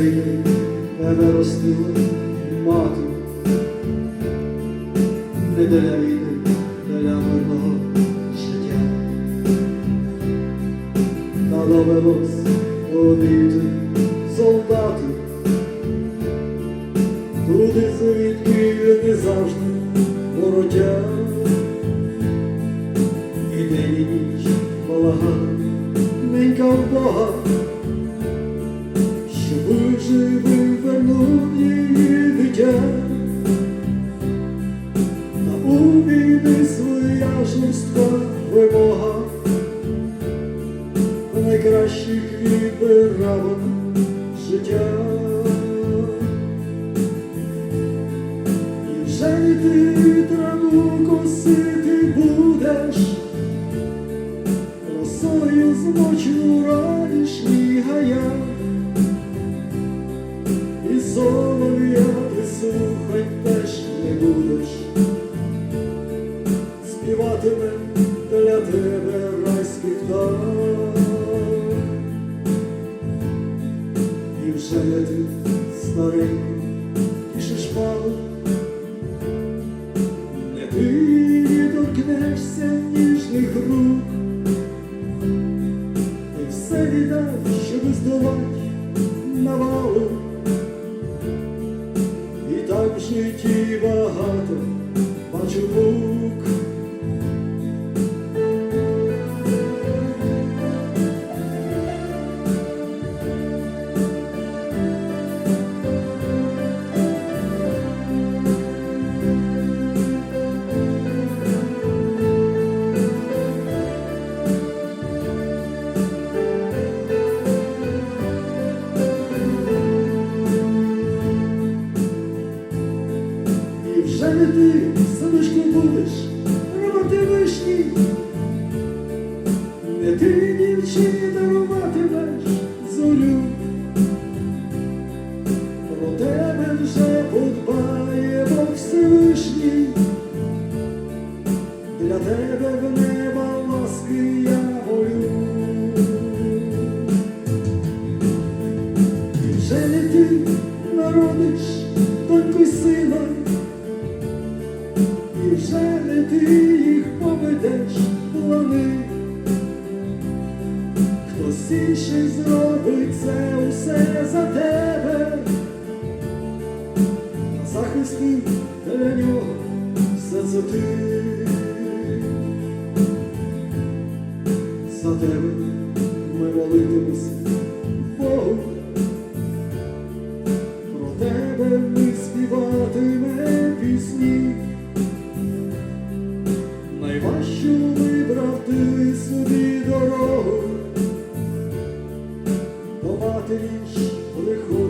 ти тебе ростила мати, не для війни, для мирного життя, та довелось обійти солдати, туди звідки не завжди воротя. і день і ніч полагала, ненька Бога. Будеш, росою змочу ранішні гая, і солов'я ти слухать теж не будеш, співатиме для тебе райський птах. І вже не ти старий тішиш палу, не ти person Вже не ти садочку будеш рвати вишні, не ти дівчині даруватимеш їх поведеш плани. Хтось інший зробить це усе за тебе, а захистив для нього все це ти. За тебе ми молитимось до матері